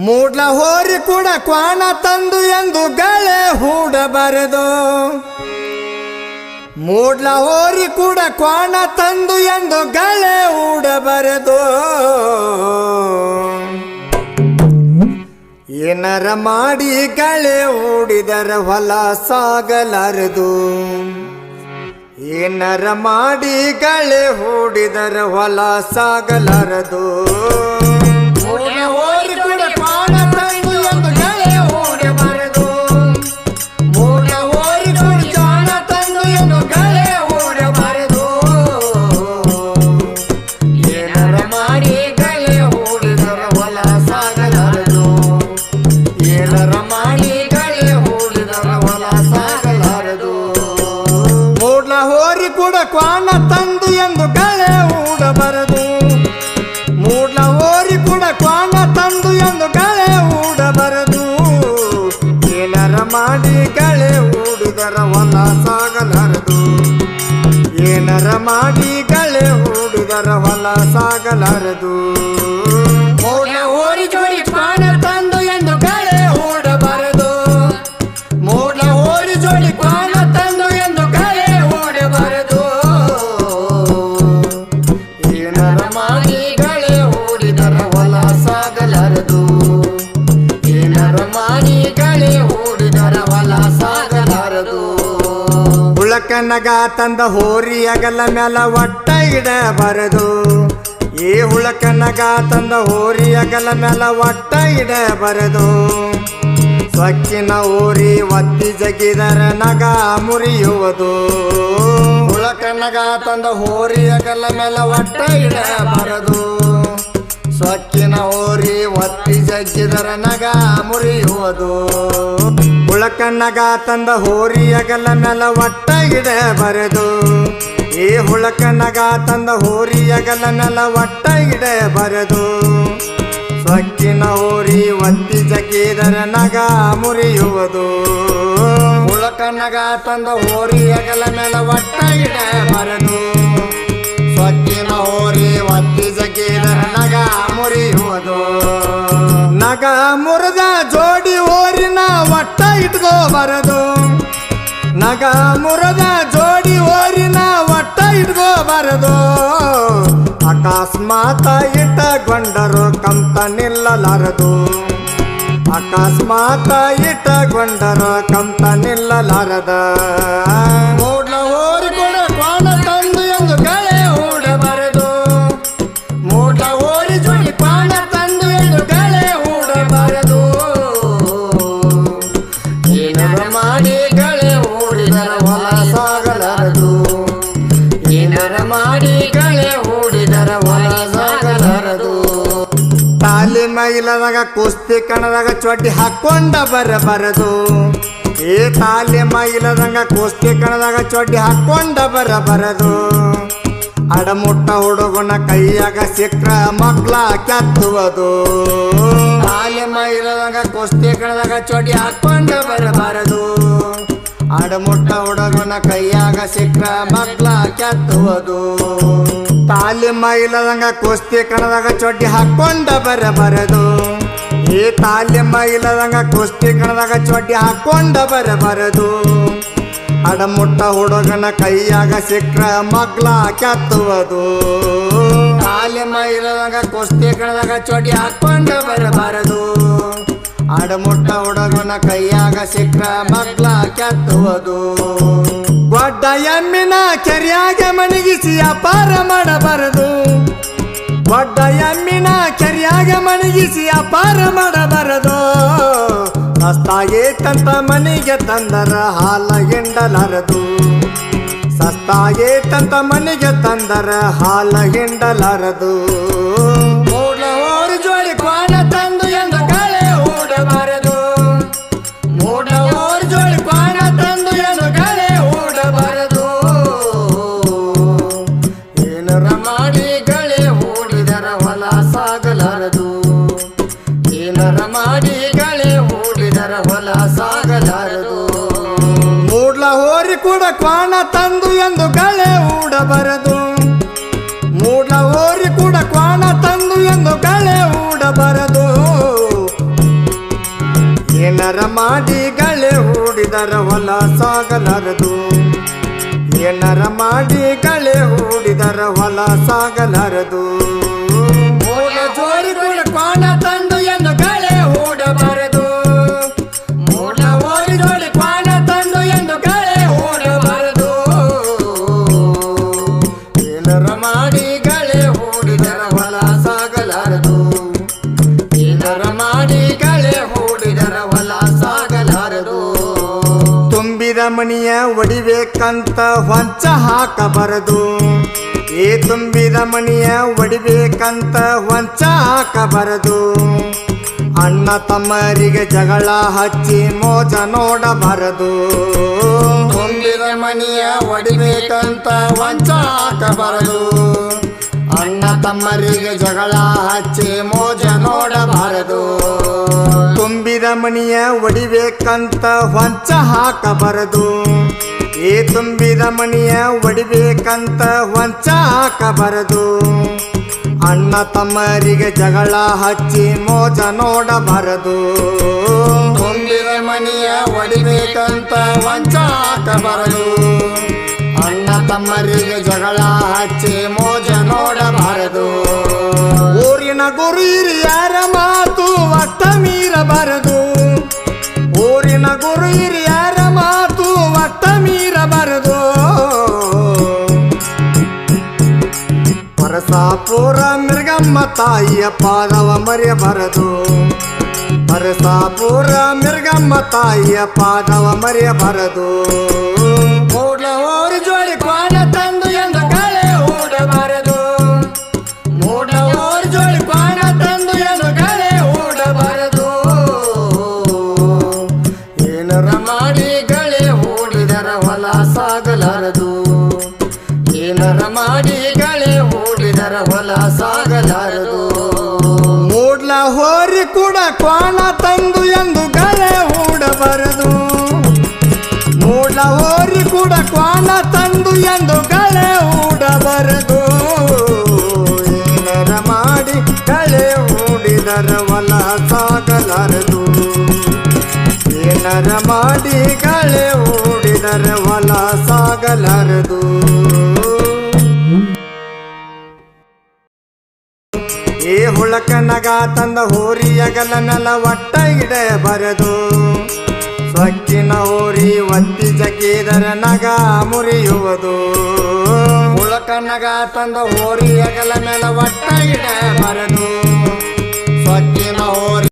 ಮೂಡ್ಲ ಹೋರಿ ಕೂಡ ಕ್ವಾಣ ತಂದು ಎಂದು ಗಳೆ ಹೂಡಬಾರದು. ಮೂಡ್ಲ ಹೋರಿ ಕೂಡ ಕ್ವಾಣ ತಂದು ಎಂದು ಗಳೆ ಹೂಡಬಾರದು. ಏನರ ಮಾಡಿ ಗಳೆ ಹೂಡಿದರ ಹೊಲ ಸಾಗಲಾರದು. ಏನರ ಮಾಡಿ ಗಳೆ ಹೂಡಿದರ ಹೊಲ ಸಾಗಲಾರದು. ಸಾಗಲಾರದು. ಏನರ ಮಾಡಿ ಕಳೆ ಹೂಡಿದರ ಹೊಲ ಸಾಗಲಾರದು. ಹುಳಕನಗ ತಂದ ಹೋರಿ ಅಗಲ ಮ್ಯಾಲ ಒಟ್ಟ ಇಡಬಾರದು ಈ ಹುಳಕನಗ ತಂದ ಹೋರಿ ಅಗಲ ಮ್ಯಾಲ ಒಟ್ಟ ಇಡಬಾರದು ಸೊಕ್ಕಿನ ಊರಿ ಒತ್ತಿ ಜಗಿದರ ನಗ ಮುರಿಯುವುದು. ಹುಳಕನಗ ತಂದ ಹೋರಿ ಅಗಲ ಮ್ಯಾಲ ಒಟ್ಟ ಇಡಬಾರದು ಸ್ವಚ್ಛಿನ ಓರಿ ಒತ್ತಿ ಜಗ್ಗಿದರ ನಗ ಮುರಿಯುವುದು ಹುಳಕಣ್ಣಗ ತಂದ ಹೋರಿ ಅಗಲ ಮ್ಯಾಲ ಒಟ್ಟ ಬರೆದು. ಈ ಹುಳಕಣ್ಣಗ ತಂದ ಹೋರಿ ಅಗಲ ಮ್ಯಾಲ ಒಟ್ಟ ಬರೆದು. ಸೊಕ್ಕಿನ ಓರಿ ಒತ್ತಿ ಜಗ್ಗಿದರ ನಗ ಮುರಿಯುವುದು ಹುಳಕಣ್ಣಗ ತಂದ ಹೋರಿ ಅಗಲ ಒಟ್ಟ ಇಡ ಸ್ವಚ್ಛಿನ ಜಗೀದರ ನಗ ಮುರಿಯುವುದು ನಗ ಮುರಿದ ಜೋಡಿ ಓರಿನ ಒಟ್ಟ ಇಟ್ಕೋಬಾರದು. ನಗ ಮುರದ ಜೋಡಿ ಓರಿನ ಒಟ್ಟ ಇಟ್ಕೋಬಾರದು. ಅಕಸ್ಮಾತ ಇಟ್ಟಗೊಂಡರು ಕಂತ ನಿಲ್ಲಲಾರದು. ಅಕಸ್ಮಾತ ಇಟ್ಟಗೊಂಡರು ಕಂತ ನಿಲ್ಲಲಾರದ. ಓಡ್ಲ ಓರಿ ಕೂಡ ತಾಲಿ ಮೈಲದಾಗ, ಕುಸ್ತಿ ಕಣದಾಗ ಚೊಟ್ಟಿ ಹಾಕೊಂಡ ಬರಬಾರದು ಏ ತಾಲಿ ಮೈಲದಂಗ, ಕುಸ್ತಿ ಕಣದಾಗ ಚೊಟ್ಟಿ ಹಾಕೊಂಡ ಬರಬಾರದು ಅಡಮುಟ್ಟ ಹುಡುಗನ ಕೈಯಾಗ ಸಿಕ್ಕ ಮಕ್ಳ ಕೆತ್ತುವುದು. ತಾಲಿ ಮೈಲದಂಗ, ಕುಸ್ತಿ ಕಣದಾಗ ಚೊಟ್ಟಿ ಹಾಕೊಂಡ ಬರಬಾರದು ಅಡಮುಟ್ಟ ಹುಡುಗನ ಕೈಯಾಗ ಸಿಕ್ಕ ಮಕ್ಳ ಕೆತ್ತುವುದು. ತಾಲಿ ಮೈಲದಂಗ ಕುಸ್ತಿ ಕಣದಾಗ ಚೊಡ್ಡಿ ಹಾಕೊಂಡ ಬರಬಾರದು ಈ ತಾಲಿ ಮೈಲದಂಗ ಕುಸ್ತಿ ಕಣದಾಗ ಚೊಡ್ಡಿ ಹಾಕೊಂಡ ಬರಬಾರದು ಅಡಮುಟ್ಟ ಹುಡುಗನ ಕೈಯಾಗ ಸಿಕ್ಕ ಮಗ್ಲ ಕೆತ್ತುವುದು. ತಾಲಿ ಮೈಲದಂಗ ಕುಸ್ತಿ ಕಣದಾಗ ಚೊಡ್ಡಿ ಹಾಕೊಂಡ ಬರಬಾರದು ಅಡಮುಟ್ಟ ಹುಡುಗನ ಕೈಯಾಗ ಸಿಕ್ಕ ಮಕ್ಕಳ ಕೆತ್ತುವುದು. ಗೊಡ್ಡ ಎಮ್ಮಿನ ಕೆರೆಯಾಗ ಮಣಗಿಸಿ ಅಪಾರ ಮಾಡಬಾರದು. ಗೊಡ್ಡ ಎಮ್ಮಿನ ಕೆರೆಯಾಗ ಮಣಗಿಸಿ ಅಪಾರ ಮಾಡಬಾರದು. ಸಸ್ತಾಗೇತಂತ ಮನೆಗೆ ತಂದರ ಹಾಲ ಹಿಂಡಲಾರದು. ಸಸ್ತಾಗೇತಂತ ಮನೆಗೆ ತಂದರ ಹಾಲ ಓರಿ ಜೋಡಿ ಮಾಡಿ ಗಳೆ ಹೂಡಿದರ ಹೊಲ ಸಾಗಲಾರದು. ಮೂಡ್ಲ ಹೋರಿ ಕೂಡ ಕ್ವಾಣ ತಂದು ಎಂದು ಗಳೆ ಹೂಡಬಾರದು. ಮೂಡ್ಲ ಹೋರಿ ಕೂಡ ಕ್ವಾಣ ತಂದು ಎಂದು ಗಳೆ ಹೂಡಬಾರದು. ಮಾಡಿ ಗಳೆ ಹೂಡಿದರ ಹೊಲ ಸಾಗಲಾರದು. ಏನರ ಮಾಡಿ ಗಳೆ ಹೂಡಿದರ ಹೊಲ ಸಾಗಲಾರದು. ಕೂಡ ಕೋಣ ತಂದು ಮಣಿಯ ಒಡಿಬೇಕಂತ ಹೊಂಚ ಹಾಕಬಾರದು. ಏ ತುಂಬಿದ ಮಣಿಯ ಒಡಿಬೇಕಂತ ಹೊಂಚ ಹಾಕಬಾರದು. ಅಣ್ಣ ತಮ್ಮರಿಗೆ ಜಗಳ ಹಚ್ಚಿ ಮೋಜ ನೋಡಬಾರದು. ತುಂಬಿದ ಮಣಿಯ ಒಡಿಬೇಕಂತ ಹೊಂಚ ಹಾಕಬಾರದು. ಅಣ್ಣ ತಮ್ಮರಿಗೆ ಜಗಳ ಹಚ್ಚಿ ಮೋಜ ನೋಡಬಾರದು. ಮಣಿಯ ಒಡಿಬೇಕಂತ ಹೊಂಚ ಹಾಕಬಾರದು. ಏ ತುಂಬಿದ ಮಣಿಯ ಒಡಿಬೇಕಂತ ಹೊಂಚ ಹಾಕಬಾರದು. ಅಣ್ಣ ತಮ್ಮರಿಗೆ ಜಗಳ ಹಚ್ಚಿ ಮೋಜ ನೋಡಬಾರದು. ತುಂಬಿದ ಮಣಿಯ ಒಡಿಬೇಕಂತ ಹೊಂಚ ಹಾಕಬಾರದು. ಅಣ್ಣ ತಮ್ಮರಿಗೆ ಜಗಳ ಹಚ್ಚಿ ಮೋಜ ನೋಡಬಾರದು. ಊರಿನ ಗುರು ಹಿರಿಯರ ಮಾತು ಮಿರ್ಗಮ್ಮ ತಾಯಿಯ ಪಾದವ ಮರೆಯಬಾರದು. ಪರಸಾಪುರ ಮಿರ್ಗಮ್ಮ ತಾಯಿಯ ಪಾದವ ಮರೆಯಬಾರದು. ಜೋಡಿ ಕ್ವಾಣ ಕೂಡ ಕ್ವಾಣ ತಂದು ಎಂದು ಕರೆ ಹೂಡಬಾರದು. ಮೂಡ್ಲ ಓರಿ ಕೂಡ ಕ್ವಾಣ ತಂದು ಎಂದು ಕರೆ ಹೂಡಬಾರದು. ಏನರ ಮಾಡಿ ಕಳೆ ಹೂಡಿದರ ಹೊಲ ಸಾಗಲಾರದು ಏನರ ಮಾಡಿ ಕಳೆ ಹೂಡಿದರ ಹೊಲ ಸಾಗಲಾರದು ಏ ಹುಳಕನಗ ತಂದ ಹೋರಿಯಗಲ ನೆಲ ಒಟ್ಟ ಬರೆದು. ಸೊಕ್ಕಿನ ಹೋರಿ ಒತ್ತಿ ಜಗೀದರ ನಗ ಮುರಿಯುವುದು. ಹುಳಕನಗ ತಂದ ಹೋರಿಯಗಲ ನೆಲ ಒಟ್ಟ ಹೋರಿ